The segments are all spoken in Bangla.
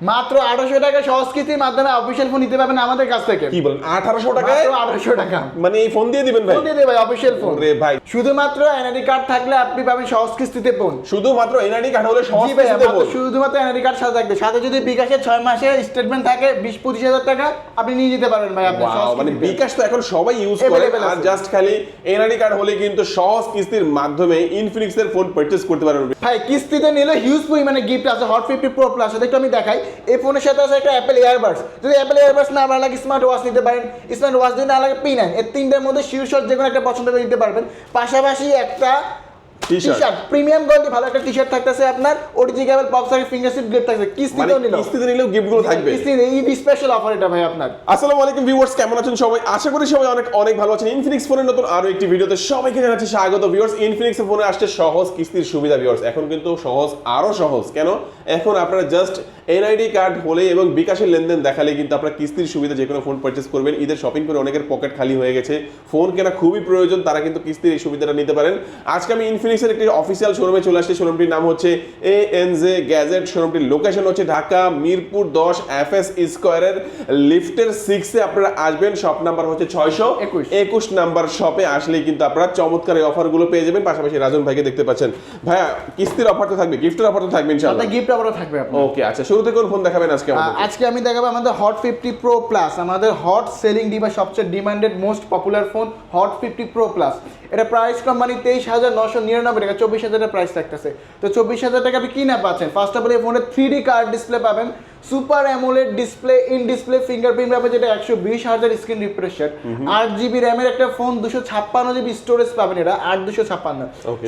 মাত্র আঠারোশো টাকা সহজ কিস্তির মাধ্যমে অফিসিয়াল ফোন নিতে পারবেন আমাদের কাছ থেকে। কি বলেন আঠারোশো মাত্র আঠারোশো টাকা। মানে এই ফোন দিয়ে দিবেন ভাই? ফোন দিয়ে দেবে অফিসিয়াল ফোন রে ভাই। শুধুমাত্র এনআইডি কার্ড থাকলে আপনি পাবেন সহজ কিস্তিতে ফোন শুধুমাত্র এনআইডি কার্ড হলে মাত্র ফোন। শুধুমাত্র এনআইডি কার্ড সাথে থাকবে। সাথে যদি বিকাশের ছয় মাসের স্টেটমেন্ট থাকে বিশ পঁচিশ হাজার টাকা আপনি নিয়ে যেতে পারবেন ভাই আপনি মানে বিকাশ তো এখন সবাই ইউজ করে। আর জাস্ট খালি এনআইডি কার্ড হলে কিন্তু সহজ কিস্তির মাধ্যমে ইনফিনিক্স এর ফোন পারচেজ করতে পারবেন। ভাই কিস্তিতে নিলে হিউজ পরিমাণে গিফট আছে। হট ফিফটি প্রো প্লাস একটু আমি দেখাই। এই ফোনের সাথে আছে একটা অ্যাপেল এয়ারবাডস যদি অ্যাপেল এয়ারবাডস না আপনার লাগে স্মার্ট ওয়াচ নিতে পারেন। স্মার্ট ওয়াচ যদি না লাগে পি নাইন এর তিনটার মধ্যে শীর্ষ যে কোনো একটা পছন্দ করে নিতে পারবেন। পাশাপাশি একটা টি। শার্ট প্রিমিয়াম কোয়ালিটি ভালো একটা টি শার্ট থাকতেছে আপনার cable pop socket fingerprint grip থাকছে মানে কিস্তিতেও কিস্তিতে নিলেও গিফটগুলো থাকবে। কিস্তিতে ঈদ স্পেশাল অফার এটা ভাই আপনার। আসসালামু আলাইকুম ভিউয়ার্স কেমন আছেন সবাই? আশা করি সবাই অনেক অনেক ভালো আছেন। ইনফিনিক্স ফোনের নতুন আরও একটি ভিডিওতে সবাইকে জানাচ্ছি স্বাগত। ভিউয়ার্স ইনফিনিক্স ফোনে আসছে সহজ কিস্তির সুবিধা ভিউয়ার্স এখন কিন্তু সহজ আরও সহজ। কেন? এখন আপনারা জাস্ট এনআইডি কার্ড হলে এবং বিকাশের লেনদেন দেখালে কিন্তু আপনারা কিস্তির সুবিধা যে কোনো ফোন পারচেজ করবেন। ঈদের শপিং করে অনেকের পকেট খালি হয়ে গেছে। ফোন কেনা খুবই প্রয়োজন তারা কিন্তু কিস্তির এই সুবিধাটা নিতে পারেন। আজকে আমি ইনফিনিক্সের একটি অফিসিয়াল শোরুমে চলে আসছি। শোরুমটির নাম হচ্ছে এ এন জে গ্যাজেট শোরুমটির লোকেশন হচ্ছে ঢাকা মিরপুর দশ এফ এস স্কোয়ারের লিফটের সিক্সে আপনারা আসবেন শপ নাম্বার হচ্ছে ছয়শো একুশ। নাম্বার শপে আসলেই কিন্তু আপনারা চমৎকার এই অফারগুলো পেয়ে যাবেন। পাশাপাশি রাজন ভাইকে দেখতে পাচ্ছেন। ভাইয়া কিস্তির অফার তো থাকবে গিফটের অফার তো থাকবে ইনশাআল্লাহ। গিফট আবারও থাকবে ওকে আচ্ছা শুরুতে কোন ফোন দেখাবেন আজকে আজকে আমি দেখাবো আমাদের হট ফিফটি প্রো প্লাস আমাদের হট সেলিং ডিভাইস সবচেয়ে demanded most popular phone hot fifty pro plus এটা প্রাইস কোম্পানি তেইশ হাজার নশো নিরানব্বই টাকা চব্বিশ হাজারের প্রাইস থাকতেছে। তো চব্বিশ হাজার টাকা আপনি কি না পাচ্ছেন। ফার্স্ট অফ অল এই ফোনে থ্রি ডি কার্ড ডিসপ্লে পাবেন। Super AMOLED display in display fingerprint পাবেন যেটা একশো বিশ হাজার স্ক্রিন রিফ্রেশার আট জিবি র্যামের একটা ফোন দুশো ছাপ্পান্ন জিবি স্টোরেজ পাবেন এটা আট দুশো ছাপ্পান্ন।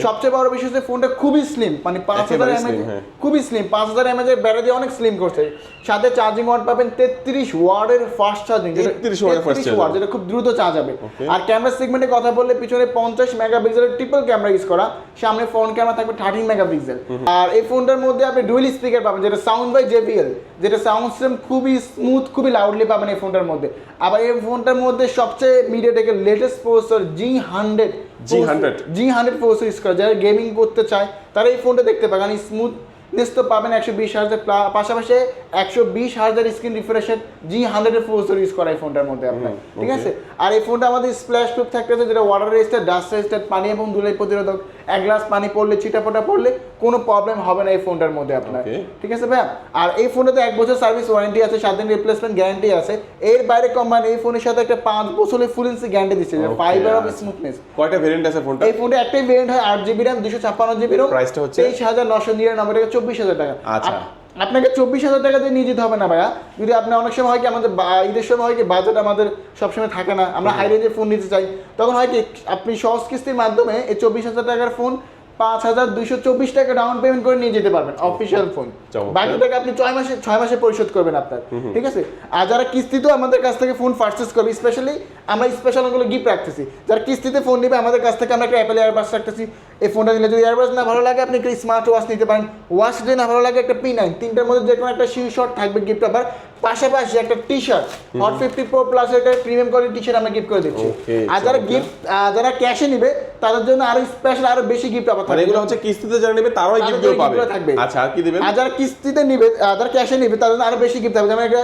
সবচেয়ে বড় বিষয় হচ্ছে ফোনটা খুবই স্লিম মানে পাঁচ হাজার এমএচ হ্যাঁ। খুবই স্লিম পাঁচ হাজার এমএচ এর ব্যাটারি অনেক স্লিম করছে। সাথে চার্জিং ওয়াট পাবেন তেত্রিশ ওয়ার্ডের ফাস্ট চার্জিং 33 watt এর fast charging। ওয়াট যেটা খুব দ্রুত চার্জ হবে আর ক্যামেরা সেগমেন্টে কথা বললে পিছনে পঞ্চাশ মেগাপিক্সেলের ট্রিপল ক্যামেরা ইউজ করা সামনে ফ্রন্ট ক্যামেরা থাকবে থার্টিন মেগাপিক্সেল আর এই ফোনটার মধ্যে আপনি ডুয়েল স্পিকার পাবেন যেটা সাউন্ড বাই জেবিএল যেটা সাউন্ড সিস্টেম খুবই স্মুথ খুবই লাউডলি পাবেন এই ফোনটার মধ্যে। আবার এই ফোনটার মধ্যে সবচেয়ে মিডিয়াটেকের latest processor G hundred G100 G hundred processor use করে। যারা গেমিং করতে চায় তারা এই ফোনটা দেখতে পায় কারণ স্মুথ নেস তো পাবেন একশো বিশ হাজার পাশাপাশি একশো বিশ হাজার স্ক্রিন রিফ্রেশের জি হান্ড্রেডের প্রসেসর ইউজ করা এই ফোনটার মধ্যে আপনার। ঠিক আছে? আর এই ফোনটা আমাদের স্প্ল্যাশ প্রুফ থাকতেছে যেটা ওয়াটার রেজিস্টার ডাস্ট রেজিস্টার পানি এবং ধুলাই প্রতিরোধক। এক গ্লাস পানি পড়লে ছিটাফোটা পড়লে কোনো প্রবলেম হবে না এই ফোনটার মধ্যে আপনার ঠিক আছে ভাই আর এই ফোনটাতে এক বছর সার্ভিস ওয়ারেন্টি আছে সাত দিন রিপ্লেসমেন্ট গ্যারান্টি আছে এর বাইরে কোম্পানি এই ফোনের সাথে একটা পাঁচ বছরের ফুল ইন্সি গ্যারান্টি দিচ্ছে ফাইবার অফ। স্মুথনেস কয়টা ভেরিয়েন্ট আছে ফোনটা এই ফোনটা একটাই ভেরিয়েন্ট হয় আট জিবি র্যাম দুশো ছাপ্পান্ন জিবি রোম প্রাইসটা হচ্ছে? তেইশ হাজার নশো নিরানব্বই টাকা চব্বিশ হাজার টাকা আচ্ছা। আপ- আপনাকে চব্বিশ হাজার টাকা দিয়ে নিয়ে যেতে হবে না ভাইয়া। যদি আপনি অনেক সময় হয় কি আমাদের ঈদের সময় হয় কি বাজেট আমাদের সবসময় থাকে না। আমরা হাই রেঞ্জের ফোন নিতে চাই। তখন হয় কি আপনি সহজ কিস্তির মাধ্যমে এই চব্বিশ হাজার টাকার ফোন পাঁচ হাজার দুইশো চব্বিশ টাকা ডাউন পেমেন্ট করে নিয়ে যেতে পারবেন অফিসিয়াল ফোন বাকি টাকা আপনি ছয় মাসে ছয় মাসে পরিশোধ করবেন আপনার ঠিক আছে? আর যারা কিস্তিতেও আমাদের কাছ থেকে ফোন পারচেস করবে স্পেশালি আমরা স্পেশাল ওগুলো গিফট রাখতেছি। যারা কিস্তিতে ফোন নেবে আমাদের কাছ থেকে আমরা একটা অ্যাপেল এয়ারবাস রাখতেছি। এই ফোনটা নিলে যদি এয়ারবাস না ভালো লাগে আপনি একটা স্মার্ট ওয়াচ নিতে পারেন। ওয়াচ যদি না ভালো লাগে একটা পি নাইন তিনটার মধ্যে যে কোনো একটা শিউ শট থাকবে গিফট অফার পাশাপাশি একটা T shirt hot fifty pro plus একটা প্রিমিয়াম কোয়ালিটি টি শার্ট আমরা গিফট করে দিচ্ছি। আর যারা গিফট যারা ক্যাশে নিবে তাদের জন্য আরও স্পেশাল আরও বেশি গিফট অফার মানে থাকবে। এগুলো হচ্ছে কিস্তিতে যারা নেবে তারাই গিফট পাবে। থাকবে। আচ্ছা আর কি দিবেন? আর যারা কিস্তিতে নিবে যারা ক্যাশে নিবে তাদের জন্য আরও বেশি গিফট হবে যেমন একটা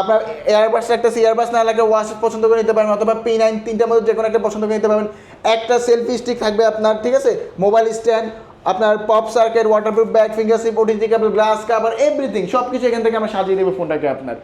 আপনার এয়ারবাস একটা এয়ারবাস না লাগে ওয়াশ পছন্দ করে নিতে পারেন অথবা পি নাইন তিনটার মধ্যে যে কোনো একটা পছন্দ করে নিতে পারবেন। একটা সেলফি স্টিক থাকবে আপনার ঠিক আছে? মোবাইল স্ট্যান্ড আপনার pop socket waterproof bag ফিঙ্গারশিপ OTG cable glass cover everything সব কিছু এখান থেকে আমরা সাজিয়ে দেবো ফোনটাকে আপনার।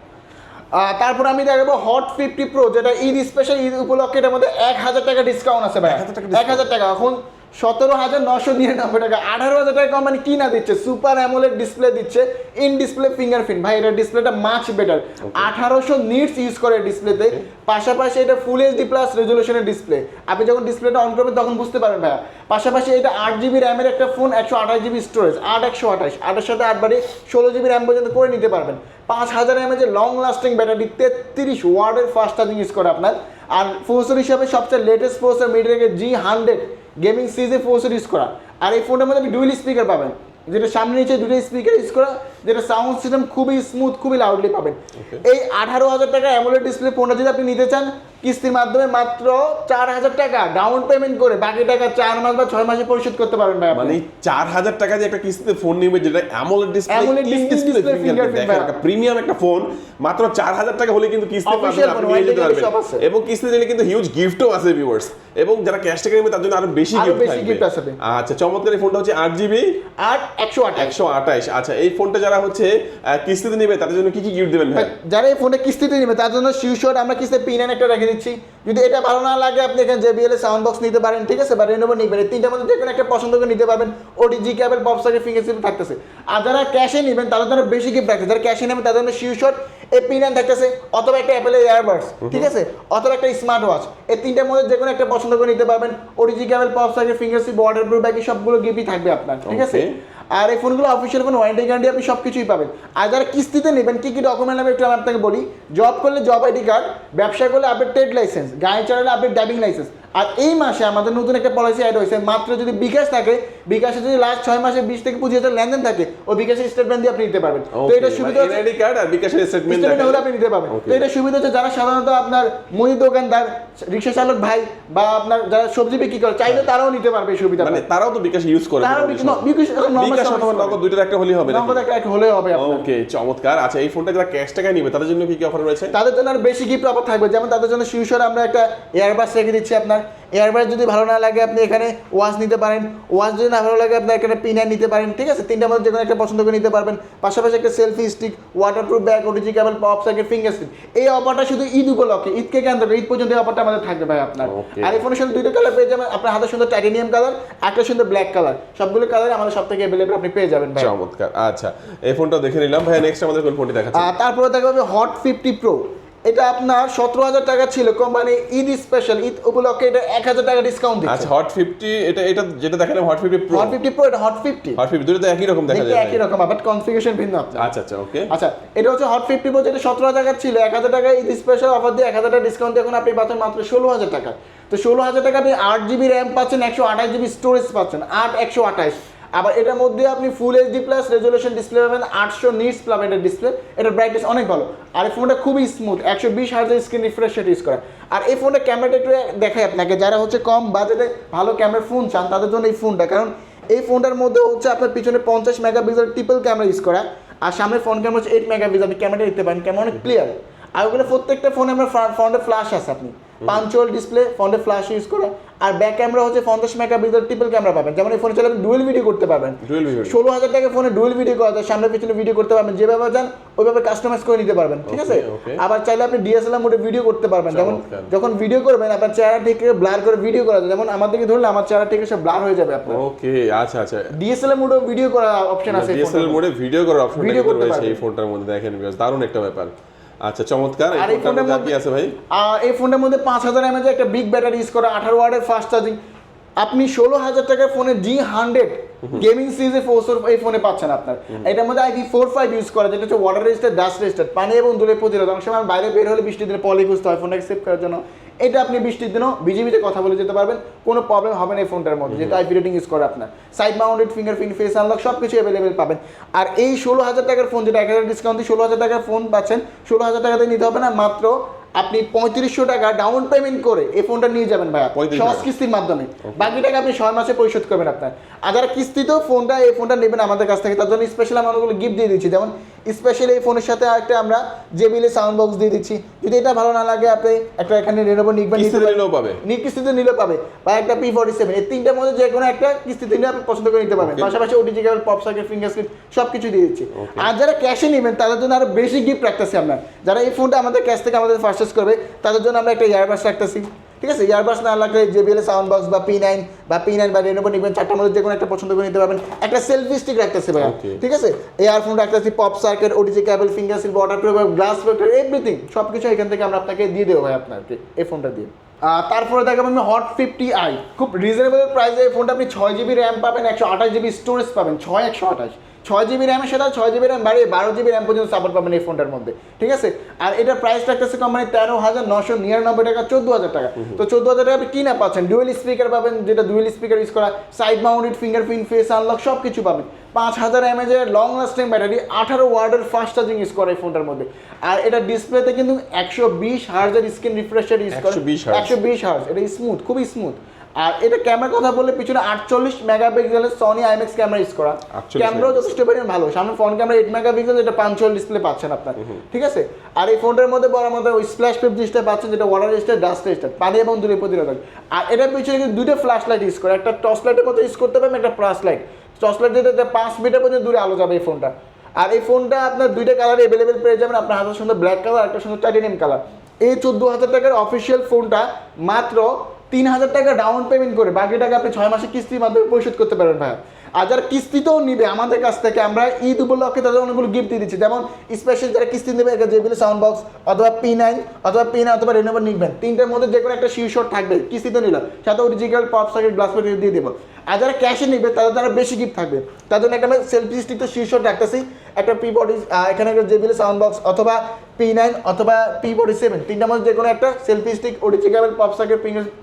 তারপর আমি দেখাবো হট ফিফটি প্রো যেটা ঈদ স্পেশাল ঈদ উপলক্ষে এটার মধ্যে এক হাজার টাকা ডিসকাউন্ট আছে ভাই 1000 টাকা এক হাজার টাকা। এখন সতেরো হাজার নশো নিরানব্বই টাকা। আঠারো হাজার টাকা কোম্পানি কি না দিচ্ছে সুপার অ্যামোলেড ডিসপ্লে দিচ্ছে ইন ডিসপ্লে ফিঙ্গারপ্রিন্ট ভাই এটা ডিসপ্লেটা মাচ বেটার আঠারোশো নিটস ইউজ করে ডিসপ্লেতে পাশাপাশি এটা ফুল এইচডি প্লাস রেজলিউশনের ডিসপ্লে আপনি যখন ডিসপ্লেটা অন করবেন তখন বুঝতে পারবেন ভাইয়া। পাশাপাশি এটা আট জিবি র্যামের একটা ফোন একশো আঠাশ জিবি স্টোরেজ আট একশো আঠাশ। আটের সাথে আট বাড়ি ষোলো জিবি র্যাম পর্যন্ত করে নিতে পারবেন। পাঁচ হাজার এমএজের লং লাস্টিং ব্যাটারি তেত্রিশ ওয়ার্ডের ফাস্ট চার্জিং ইউজ করে আপনার। আর প্রসেসর হিসাবে সবচেয়ে লেটেস্ট প্রসেসর মিডিয়াকে জি হান্ড্রেড গেমিং সিজে ফোর ইউজ করা। আর এই ফোনটার মধ্যে আপনি ডুয়েল স্পিকার পাবেন। যেটা সামনে নিচে দুটো স্পিকার ইউজ করা যেটা সাউন্ড সিস্টেম খুবই স্মুথ খুবই লাউডলি পাবেন। এই আঠারো হাজার টাকা অ্যামোলেড ডিসপ্লে ফোনটা যদি আপনি নিতে চান কিস্তির মাধ্যমে মাত্র চার হাজার টাকা ডাউন পেমেন্ট করে বাকি টাকা চার মাস বা ছয় মাসে পরিশোধ করতে পারবেন ভাই মানে চার হাজার টাকা দিয়ে একটা কিস্তিতে ফোন নিবে যেটা অ্যামোলেড ডিসপ্লে প্রিমিয়াম একটা ফোন মাত্র চার হাজার টাকা হলে কিন্তু কিস্তি নিয়ে যেতে পারবেন। এবং কিস্তি দিলে কিন্তু হিউজ গিফটও আছে ভিউয়ার্স এবং যারা ক্যাশ টাকা নেবে তার জন্য আরও বেশি গিফট আছে। আচ্ছা চমৎকার এই ফোনটা হচ্ছে আট জিবি আর একশো একশো আঠাশ। আচ্ছা এই ফোনটা যারা হচ্ছে কিস্তিতে নেবে তাদের জন্য কি কি গিফট দেবেন ভাই? যারা এই ফোনে কিস্তিতে নেবে তার জন্য শিওশোর আমরা কিস্তিতে পিন একটা রেখে দিচ্ছি। যদি এটা ভালো না লাগে আপনি এখানে জেবিএল সাউন্ড বক্স নিতে পারেন ঠিক আছে? বা রেনোভো নিবেন এই তিনটার মধ্যে যে কোনো একটা পছন্দ করে নিতে পারবেন। OTG cable pop socket finger sleeve থাকতেছে। আর যারা ক্যাশে নেবেন তাদের জন্য বেশি গিফট রাখছে যারা ক্যাশে নেবেন তাদের জন্য শিওশোর এই পিন থাকতেছে অথবা একটা অ্যাপেলের এয়ারবাডস ঠিক আছে? অথবা একটা স্মার্ট ওয়াচ এই তিনটার মধ্যে যে কোনো একটা পছন্দ করে নিতে পারবেন। OTG cable pop socket finger sleeve waterproof বাকি সবগুলো গিফটই থাকবে আপনার ঠিক আছে. আর এই ফোনগুলো অফিসিয়াল কোনো ওয়ারেন্টি গ্যারান্টি আপনি সব কিছুই পাবেন। আর যারা কিস্তিতে নেবেন, কী কী ডকুমেন্ট আমি একটু আমি আপনাকে বলি। জব করলে জব আইডি কার্ড ব্যবসা করলে আপনার ট্রেড লাইসেন্স গাড়ি চালালে আপনার ড্রাইভিং লাইসেন্স আর এই মাসে আমাদের নতুন একটা পলিসি অ্যাড হয়েছে। মাত্র যদি বিকাশ থাকে বিকাশে যদি লাস্ট ছয় মাসে বিশ থেকে পঁচিশ হাজার লেনদেন থাকে ওই বিকাশের স্টেটমেন্ট দিয়ে আপনি নিতে পারবেন। তো এটা সুবিধা হচ্ছে কার্ড আর বিকাশের স্টেটমেন্ট হলে আপনি নিতে পারবেন। তো এটা সুবিধা হচ্ছে যারা সাধারণত আপনার মুদি দোকানদার রিক্সা চালক ভাই বা আপনার যারা সবজি বিক্রি করে চাইলে তারাও নিতে পারবে সুবিধা। মানে তারাও তো বিকাশ ইউজ করে তারাও বিকাশ- বিকাশ অথবা নগদ দুইটার একটা হলেই হবে? নগদ একটা হলেও হবে ওকে চমৎকার। আচ্ছা এই ফোনটা যারা ক্যাশ টাকা নিবে তাদের জন্য কি কি অফার রয়েছে? তাদের জন্য আরও বেশি গিফট অফার থাকবে? যেমন তাদের জন্য শিউসর আমরা একটা এয়ারবাস রেখে দিচ্ছি আপনার। এয়ারবাস যদি ভালো না লাগে আপনি এখানে ওয়াচ নিতে পারেন। ওয়াচ যদি না ভালো লাগে আপনি এখানে পিনার নিতে পারেন ঠিক আছে? তিনটার মধ্যে যে কোনো একটা পছন্দ করে নিতে পারবেন। পাশাপাশি একটা selfie stick waterproof bag OTG cable pop socket finger stick এই অফারটা শুধু ঈদ উপলক্ষে ঈদকে কেন্দ্র করে ঈদ পর্যন্ত এই অফারটা আমাদের থাকবে ভাই আপনার. আর এই ফোনের সাথে দুইটা কালার পেয়ে যাবেন। আপনার হাতে সুন্দর টাইটেনিয়াম কালার একটা সুন্দর ব্ল্যাক কালার সবগুলো কালার আমাদের সব থেকে অ্যাভেলেবল আপনি পেয়ে যাবেন ভাই। চমৎকার। আচ্ছা এই ফোনটা দেখে নিলাম। ভাই নেক্সট আমাদের কোন ফোনটি দেখাচ্ছে? তারপরে দেখা যাবে হট ফিফটি প্রো এটা আপনার সতেরো হাজার টাকা ছিল। কোম্পানি ঈদ স্পেশাল ঈদ উপলক্ষে এটা এক হাজার টাকা ডিসকাউন্ট দিচ্ছে। আচ্ছা হট ফিফটি এটা এটা যেটা দেখালাম hot fifty pro hot fifty pro এটা হট ফিফটি হট ফিফটি দুটো তো একই রকম দেখা যায়। একই রকম বাট কনফিগারেশন ভিন্ন আপনার। আচ্ছা আচ্ছা ওকে আচ্ছা এটা হচ্ছে হট ফিফটি প্রো যেটা সতেরো হাজার টাকা ছিল। এক হাজার টাকা ঈদ স্পেশাল অফার দিয়ে এক হাজার টাকা ডিসকাউন্ট এখন আপনি পাচ্ছেন মাত্র ষোলো হাজার টাকা। তো ষোলো হাজার টাকা আপনি আট জিবি র্যাম পাচ্ছেন একশো আঠাশ জিবি স্টোরেজ পাচ্ছেন আট একশো আঠাশ। আবার এটার মধ্যে আপনি full HD plus resolution display পাবেন, আটশো নিটস পাবেন এটার ডিসপ্লে এটার ব্রাইটনেস অনেক ভালো। আর এই ফোনটা খুবই স্মুথ একশো বিশ হাজার স্ক্রিন রিফ্রেশ রেট ইউজ করা। আর এই ফোনটা ক্যামেরাটা একটু দেখাই আপনাকে, যারা হচ্ছে কম বাজেটে ভালো ক্যামেরার ফোন চান, তাদের জন্য এই ফোনটা কারণ এই ফোনটার মধ্যে হচ্ছে আপনার পিছনে পঞ্চাশ মেগাপিক্সেল ট্রিপল ক্যামেরা ইউজ করা। আর সামনে ফোন ক্যামেরা হচ্ছে এইট মেগাপিক্সেল আপনি ক্যামেরা দিতে পারেন ক্যামেরা অনেক ক্লিয়ার আর ওগুলো প্রত্যেকটা ফোনে আমরা ফ্রন্টে ফ্ল্যাশ আছে আপনি। পাঞ্চুয়াল ডিসপ্লে ফ্রন্টে ফ্ল্যাশ ইউজ করা আর ব্যাক ক্যামেরা হচ্ছে পঞ্চাশ মেগাপিক্সেল ট্রিপল ক্যামেরা পাবেন। যেমন এই ফোনে চলে আপনি ডুয়েল ভিডিও করতে পারবেন। ষোলো হাজার টাকা ফোনে ডুয়েল ভিডিও করা যায় সামনে পিছনে ভিডিও করতে পারবেন। যেভাবে যান ওইভাবে কাস্টমাইজ করে নিতে পারবেন। ঠিক আছে। আবার চাইলে আপনি ডিএসএলআর মোডে ভিডিও করতে পারবেন। যেমন যখন ভিডিও করবেন আপনার চেহারা ঠিক ব্লার করে ভিডিও করা যায় যেমন আমার দিকে ধরলে আমার চেহারা ঠিক সব ব্লার হয়ে যাবে আপনার। ওকে আচ্ছা আচ্ছা। ডিএসএলআর মোডে ভিডিও করা অপশন আছে ডিএসএলআর মোডে ভিডিও করার Video কিন্তু করতে পারবেন। এই ফোনটার মধ্যে। দেখেন দারুণ একটা ব্যাপার। আচ্ছা চমৎকার। আর এই ফোনটার মধ্যে আছে ভাই? এই ফোনটার মধ্যে পাঁচ হাজার এমএজ একটা বিগ ব্যাটারি ইউজ করা আঠারো ওয়ার্ডের ফাস্ট চার্জিং আপনি ষোলো হাজার টাকার ফোনে জি হান্ড্রেড গেমিং সিরিজে ফোর এই ফোনে পাচ্ছেন আপনার। এটার মধ্যে আইপি ফোর ফাইভ ইউজ করা যেটা হচ্ছে ওয়াটার রেজিস্টার ডাস্ট রেজিস্টার পানি এবং দূরে প্রতিরোধ। অনেক সময় বাইরে বের হলে বৃষ্টি দিলে পলি খুঁজতে হয় ফোনটাকে সেভ করার জন্য। এটা আপনি বৃষ্টির দিনও বিজিবিতে কথা বলে যেতে পারবেন কোনো প্রবলেম হবে না এই ফোনটার মধ্যে যেটা আইপি রেটিং ইউজ করে আপনার। Side mounted fingerprint face unlock সব কিছু অ্যাভেলেবেল পাবেন। আর এই ষোলো হাজার টাকার ফোন যেটা এক হাজার ডিসকাউন্ট দিয়ে ষোলো হাজার টাকার ফোন পাচ্ছেন ষোলো হাজার টাকাতে নিতে হবে না মাত্র আপনি পঁয়ত্রিশশো টাকা ডাউন পেমেন্ট করে এই ফোনটা নিয়ে যাবেন ভাইয়া সহজ কিস্তির মাধ্যমে। বাকি টাকা আপনি ছয় মাসে পরিশোধ করবেন আপনার। আর যারা কিস্তিতেও ফোনটা এই ফোনটা নেবেন আমাদের কাছ থেকে। তার জন্য স্পেশাল আমরা ওগুলো গিফট দিয়ে দিচ্ছি। যেমন স্পেশালি এই ফোনের সাথে একটা আমরা জেবিলে সাউন্ড বক্স দিয়ে দিচ্ছি। যদি এটা ভালো না লাগে আপনি একটা এখানে রেনোভো নিকবেন নিলেও পাবে। নি কিস্তিতে নিলে পাবে। বা একটা পি ফোর্টি সেভেন এই তিনটার মধ্যে যে কোনো একটা কিস্তিতে নিলে আপনি পছন্দ করে নিতে পারবেন. পাশাপাশি OTG cable pop socket finger screen সব কিছু দিয়ে দিচ্ছি। আর যারা ক্যাশে নেবেন তাদের জন্য আরও বেশি গিফট রাখতেছি আমরা। যারা এই ফোনটা আমাদের ক্যাশ থেকে আমাদের পারচেস করবে তাদের জন্য আমরা একটা ইয়ারবাস রাখতেছি। ঠিক আছে? ইয়ারবাস না লাগলে জেবিএল সাউন্ড বক্স বা পি নাইন বা পি নাইন বা রেনোভো নিবেন চারটার মধ্যে যে কোনো একটা পছন্দ করে নিতে পারবেন। একটা সেলফি স্টিক রাখতেছি ভাই ঠিক আছে? এয়ারফোন রাখতেছি pop circuit OTG cable finger sleeve water proof glass protector everything সব কিছু এখান থেকে আমরা আপনাকে দিয়ে দেবো ভাই আপনাকে এই ফোনটা দিয়ে। তারপরে দেখাবো আমি হট ফিফটি আই খুব রিজনেবল প্রাইসে এই ফোনটা আপনি ছয় জিবি র্যাম পাবেন একশো আঠাশ জিবি স্টোরেজ পাবেন ছয় একশো আঠাশ। ছয় জিবি র্যামের সাথে ছয় জিবি র্যাম বাড়িয়ে বারো জিবি র্যাম পর্যন্ত সাপোর্ট পাবেন এই ফোনটার মধ্যে ঠিক আছে? আর এটার প্রাইস রাখতেছে কোম্পানি তেরো হাজার নশো নিরানব্বই টাকা চোদ্দ হাজার টাকা। তো চোদ্দ হাজার টাকা আপনি কি না পাচ্ছেন? ডুয়েল স্পিকার পাবেন যেটা ডুয়েল স্পিকার ইউজ করা side mounted fingerprint face unlock সব কিছু পাবেন। পাঁচ হাজার এমএজের লং লাস্টিং ব্যাটারি আঠারো ওয়ার্ডের ফাস্ট চার্জিং ইউজ করে এই ফোনটার মধ্যে। আর এটা ডিসপ্লেতে কিন্তু একশো বিশ হার্জের স্ক্রিন রিফ্রেশার ইউজ করে। 120 hertz। একশো বিশ হার্জ এটা স্মুথ খুবই স্মুথ আর এটা ক্যামেরার কথা বললে পিছনে আটচল্লিশ মেগাপিক্সেলের সনি আইম্যাক্স ক্যামেরা ইউজ করা। 48 ক্যামেরাও যথেষ্ট পরিমাণ ভালো। সামনে ফ্রন্ট ক্যামেরা এইট মেগাপিক্সেল যেটা পাঞ্চুয়াল ডিসপ্লে পাচ্ছেন আপনার। ঠিক আছে? আর এই ফোনটার মধ্যে বড় মধ্যে ওই স্প্ল্যাশ পেপ জিনিসটা পাচ্ছেন যেটা ওয়াটার রেজিস্টার ডাস্ট রেজিস্টার পানি এবং দূরে প্রতিরোধক। আর এটার পিছনে কিন্তু দুটো ফ্ল্যাশ লাইট ইউজ করে। একটা টর্চ লাইটের মতো ইউজ করতে পারবেন একটা ফ্ল্যাশ লাইট টর্চ লাইট যেটা পাঁচ মিটার পর্যন্ত দূরে আলো যাবে এই ফোনটা আর এই ফোনটা আপনার দুইটা কালার অ্যাভেলেবেল পেয়ে যাবেন। আপনার হাতের সুন্দর ব্ল্যাক কালার একটা সুন্দর টাইটেনিয়াম কালার এই চোদ্দ হাজার টাকার অফিসিয়াল ফোনটা মাত্র তিন হাজার টাকা ডাউন পেমেন্ট করে বাকি টাকা আপনি ছয় মাসে কিস্তির মাধ্যমে পরিশোধ করতে পারেন ভাইয়া। আর যারা কিস্তিতেও নিবে, আমাদের কাছ থেকে আমরা ঈদ উপলক্ষে তাদের অনেকগুলো গিফট দিয়ে দিচ্ছি। যেমন স্পেশাল যারা কিস্তি নেবে যেগুলো সাউন্ড বক্স অথবা পি নাইন অথবা পি নাইন অথবা রেনোভার নিবেন। তিনটার মধ্যে যে কোনো একটা শীর্ষ থাকবে, কিস্তিতে নিলাম। সাথে অরিজিনাল পপ সার্কিট গ্লাস দিয়ে দেবো। আর যারা ক্যাশে নিবে তাদের তারা বেশি গিফট থাকবে। তার জন্য একটা সেলফি স্টিক তো শীর্ষক রাখতেছি একটা পি বডি এখানে একটা জেবিএল সাউন্ড বক্স অথবা পি নাইন অথবা পি বডি সেভেন তিনটা মধ্যে যে কোনো একটা সেলফি স্টিক অরিজিনাল পপ সাকের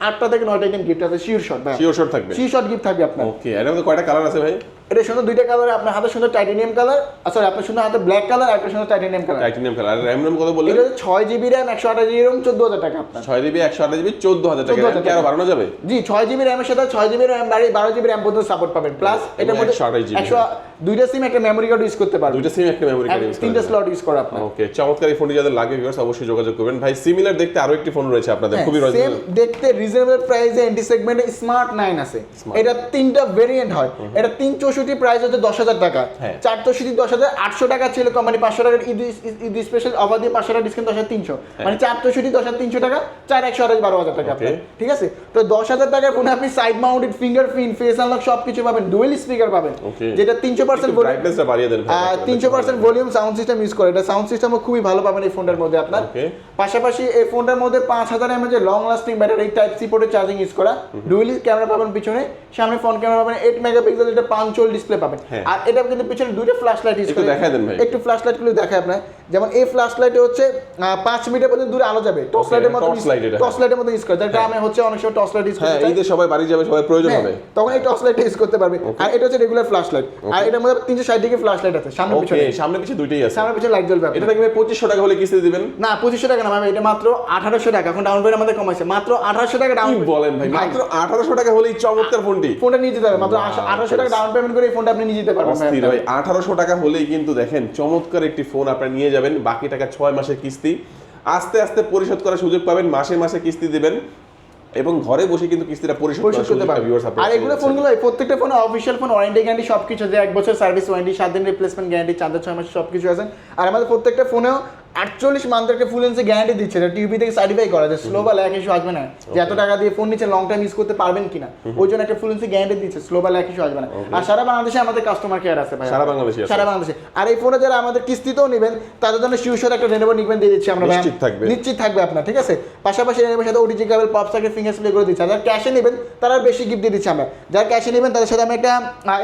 আটটা থেকে নয়টা আইটেম গিফট আছে। শীর্ষক শিওর শট থাকবে। শীর্ষক গিফট থাকবে আপনার। ওকে এর মধ্যে কয়টা কালার আছে ভাই? এটা সুন্দর দুইটা কালার আপনার হাতে সুন্দর টাইটেনিয়াম কালার সরি আপনার সুন্দর হাতে ব্ল্যাক কালার একটা সুন্দর টাইটেনিয়াম কালার টাইটেনিয়াম কালার আর র্যাম র্যাম কত বললেন? এটা হচ্ছে ছয় জিবি র্যাম একশো আঠাশ জিবি র্যাম চোদ্দ হাজার টাকা আপনার। ছয় জিবি একশো আঠাশ জিবি চোদ্দ হাজার টাকা। 14,000 কি আরও বাড়ানো যাবে? জি ছয় জিবি র্যামের সাথে ছয় জিবি র্যাম বাড়ি বারো জিবি র্যাম পর্যন্ত সাপোর্ট পাবেন। প্লাস এটার মধ্যে 128 GB একশো দুইটা সিম একটা মেমোরি কার্ড ইউজ করতে পারবেন। দুইটা সিম একটা মেমোরি কার্ড ইউজ তিনটা স্লট ইউজ করা আপনার। ওকে চমৎকার এই ফোনটি যাদের লাগে ভিউয়ার্স অবশ্যই যোগাযোগ করবেন। ভাই সিমিলার দেখতে আরও একটি ফোন রয়েছে আপনাদের খুবই সেম দেখতে রিজনেবল প্রাইসে এন্টি সেগমেন্টে স্মার্ট নাইন আছে। এটা তিনটা ভেরিয়েন্ট হয়। এটা তিন চৌষট্টি প্রাইস হচ্ছে দশ হাজার টাকা। হ্যাঁ। চার চৌষট্টি দশ হাজার আটশো টাকা ছিল কোম্পানি পাঁচশো টাকার ঈদ স্পেশাল অফার দিয়ে পাঁচশো টাকা ডিসকাউন্ট দশ হাজার তিনশো। হ্যাঁ। মানে চার চৌষট্টি দশ হাজার তিনশো টাকা চার একশো আঠাশ বারো হাজার টাকা আপনার। ঠিক আছে? তো দশ হাজার টাকার ফোনে আপনি side mounted fingerprint face unlock সব কিছু পাবেন ডুয়েল স্পিকার পাবেন। যেটা তিনশো পার্সেন্ট তিনশো percent volume sound system use করে। এটা সাউন্ড সিস্টেমও খুবই ভালো পাবেন এই ফোনটার মধ্যে আপনার। পাশাপাশি এই ফোনটার মধ্যে পাঁচ হাজার mAh long lasting battery type C পোর্টে charging use করা। ডুয়েলি ক্যামেরা পাবেন পিছনে। সামনে ফ্রন্ট ক্যামেরা পাবেন এইট মেগাপিক্সেল এটা পাঞ্চল ডিসপ্লে পাবেন হ্যাঁ। আর এটা কিন্তু পিছনে দুইটা ফ্ল্যাশ লাইট ইউজ একটু করে দেখায় দেন ভাই। একটু ফ্ল্যাশ লাইটগুলো দেখায় আপনার যেমন এই ফ্ল্যাশ লাইটে হচ্ছে পাঁচ মিটার পর্যন্ত দূরে আলো যাবে। টর্চ লাইটের মতো টর্চ লাইটের মতো ইউজ করে। যার গ্রামে হচ্ছে অনেক সময় টর্চ লাইট ইউজ হ্যাঁ করতে চায়। ঈদে সবাই বাড়ি যাবে সবাই প্রয়োজন হ্যাঁ, হবে। তখন এই টর্চ লাইট ইউজ করতে পারবে। আর এটা হচ্ছে রেগুলার ফ্ল্যাশ লাইট আর এটার মধ্যে তিনশো ষাট ডিগ্রি ফ্ল্যাশ লাইট আছে সামনে পিছনে। সামনে পিছে দুইটাই আছে। সামনে পিছনে লাইট জ্বলবে এটা ভাই পঁচিশশো টাকা হলে কিস্তি দিবেন? না পঁচিশশো টাকা না ম্যাম এটা মাত্র আঠারোশো টাকা। এখন ডাউন পেমেন্ট আমাদের কমাইছে মাত্র আঠারোশো টাকা ডাউন বলেন ভাই? মাত্র আঠারোশো টাকা হলেই চমৎকার ফোনটি। ফোনটা নিয়ে যেতে হবে। মাত্র আঠারোশো টাকা ডাউন পেমেন্ট করে এই ফোনটা আপনি নিয়ে যেতে পারবেন ভাই আঠারোশো টাকা হলেই কিন্তু দেখেন চমৎকার একটি ফোন আপনারা নিয়ে যাবেন বাকি টাকা ছয় মাসের কিস্তি। আস্তে আস্তে পরিশোধ করার সুযোগ পাবেন মাসে মাসে কিস্তি দেবেন এবং ঘরে বসে কিন্তু কিস্তিটা পরিশোধ করতে পারবে আর এগুলো ফোনগুলো প্রত্যেকটা phone official phone warranty guarantee সবকিছু যে এক বছর সার্ভিস ওয়ারেন্টি সাত দিন রিপ্লেসমেন্ট গ্যারান্টি চার ছয় মাস সবকিছু আছে। আর আমাদের প্রত্যেকটা ফোনেও আটচল্লিশ মান্থের ফুল এন্সে গ্যারান্টি দিচ্ছে। এটা টিভি থেকে সার্টিফাই করা যে স্লো বা ল্যাক ইস্যু আসবে না। যে এত টাকা দিয়ে ফোন নিচ্ছে লং টাইম ইউজ করতে পারবেন কিনা। ওই জন্য একটা ফুল এন্সে গ্যারান্টি দিচ্ছে স্লো বা ল্যাক ইস্যু আসবে না। আর সারা বাংলাদেশে আমাদের কাস্টমার কেয়ার আছে ভাই সারা বাংলাদেশে সারা বাংলাদেশে। আর এই ফোনে যারা আমাদের কিস্তিতেও নেবেন তাদের জন্য শিউসর একটা রেনেবো নিবেন দিয়ে দিচ্ছি আমরা নিশ্চিত থাকবে। নিশ্চিত থাকবে আপনার ঠিক আছে? পাশাপাশি রেনেবোর সাথে OTG cable pop circuit finger play করে দিচ্ছি যারা ক্যাশে নেবেন তারা বেশি গিফট দিয়ে দিচ্ছি আমরা। যারা ক্যাশে নেবেন তাদের সাথে আমি একটা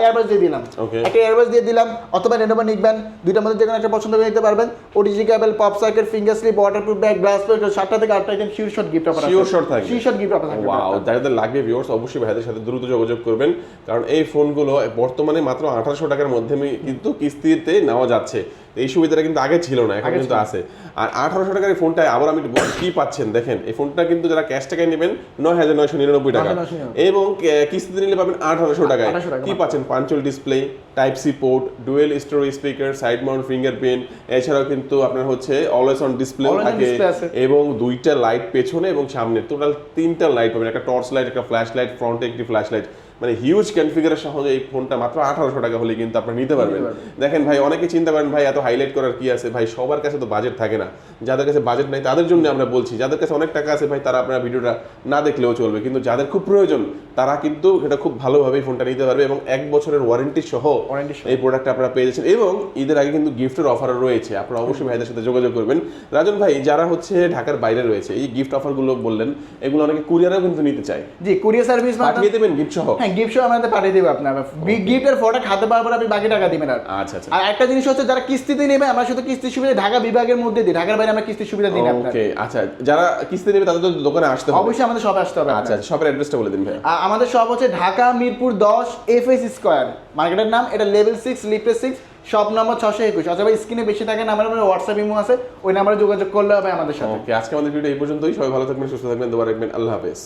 এয়ারবাস দিয়ে দিলাম. একটা এয়ারবাস দিয়ে দিলাম অথবা রেনোভা নিবেন। দুইটার মধ্যে যে কোনো একটা পছন্দ করে নিতে পারবেন। OTG cable pop circuit finger sleeve waterproof bag glass plate সাতটা থেকে আটটা item sure shot gift offer sure shot থাকে শিওর শট গিফট অফার থাকবে ওয়াও যাদের লাগবে ভিউয়ার্স অবশ্যই ভাইদের সাথে দ্রুত যোগাযোগ করবেন। কারণ এই ফোনগুলো বর্তমানে মাত্র আঠারোশো টাকার মধ্যে কিন্তু কিস্তিতে নেওয়া যাচ্ছে। এই সুবিধাটা কিন্তু আগে ছিল না এখন কিন্তু আছে। আর আঠারোশো টাকার এই ফোনটা আবার আমি কি পাচ্ছেন? দেখেন এই ফোনটা কিন্তু যারা ক্যাশ টাকায় নেবেন নয় হাজার নয়শো নিরানব্বই টাকা। এবং কিস্তিতে নিলে পাবেন আঠারোশো টাকায়। 1800 টাকা কি পাচ্ছেন? পাঞ্চল display type C port dual stereo speaker side mount fingerprint এছাড়াও কিন্তু আপনার হচ্ছে অলওয়েজ অন ডিসপ্লে থাকে এবং দুইটা লাইট পেছনে এবং সামনে। টোটাল তিনটা লাইট পাবেন একটা টর্চ লাইট একটা ফ্ল্যাশ লাইট ফ্রন্টে একটি ফ্ল্যাশ লাইট মানে হিউজ কনফিগারের সহজে এই ফোনটা মাত্র আঠারোশো টাকা হলে কিন্তু আপনি নিতে পারবেন। দেখেন ভাই অনেকে চিন্তা করেন ভাই এত হাইলাইট করার কি আছে? ভাই সবার কাছে তো বাজেট থাকে না। যাদের কাছে বাজেট নাই তাদের জন্য আমরা বলছি। যাদের কাছে অনেক টাকা আছে ভাই তারা আপনারা ভিডিওটা না দেখলেও চলবে। কিন্তু যাদের খুব প্রয়োজন তারা কিন্তু এটা খুব ভালোভাবে ফোনটা নিতে পারবে এবং এক বছরের ওয়ারেন্টি সহ এই প্রোডাক্ট আপনারা পেয়ে যাচ্ছেন। এবং ঈদের আগে কিন্তু গিফটের অফারও রয়েছে। আপনারা অবশ্যই ভাইদের সাথে যোগাযোগ করবেন। রাজন ভাই যারা হচ্ছে ঢাকার বাইরে রয়েছে এই গিফট অফারগুলো বললেন এগুলো অনেকে কুরিয়ারেও কিন্তু নিতে চায়। জি কুরিয়ার সার্ভিস পাঠিয়ে দেবেন গিফট সহ। হ্যাঁ গিফট আমাদের পাঠিয়ে দেবো আপনার। গিফটের পাওয়ার পর আপনি বাকি টাকা দিবেন আর। আচ্ছা আচ্ছা। আর একটা জিনিস হচ্ছে যারা কিস্তিতে নেবে আমরা শুধু সুবিধা ঢাকা বিভাগের মধ্যে দিই। ঢাকার বাইরে আমরা সুবিধা দিই না ওকে আচ্ছা যারা কিস্তি নেবে তাদের তো দোকানে আসতে হবে। অবশ্যই আমাদের সব আসতে হবে আচ্ছা শপের অ্যাড্রেসটা বলে দিন ভাই আমাদের সব হচ্ছে ঢাকা মিরপুর দশ এফ এস স্কোয়ার মার্কেটের নাম এটা লেভেল সিক্স লিফটে সিক্স শপ নম্বর ছশো একুশ। অথবা স্ক্রিনে বেশি থাকে নাম্বার আমাদের হোয়াটসঅ্যাপ ইমো আছে ওই নাম্বারে যোগাযোগ করলে হবে আমাদের সাথে। আজকে আমাদের ভিডিও এই পর্যন্তই। সবাই ভালো থাকবেন সুস্থ থাকবেন দোয়া রাখবেন। আল্লাহ হাফেজ।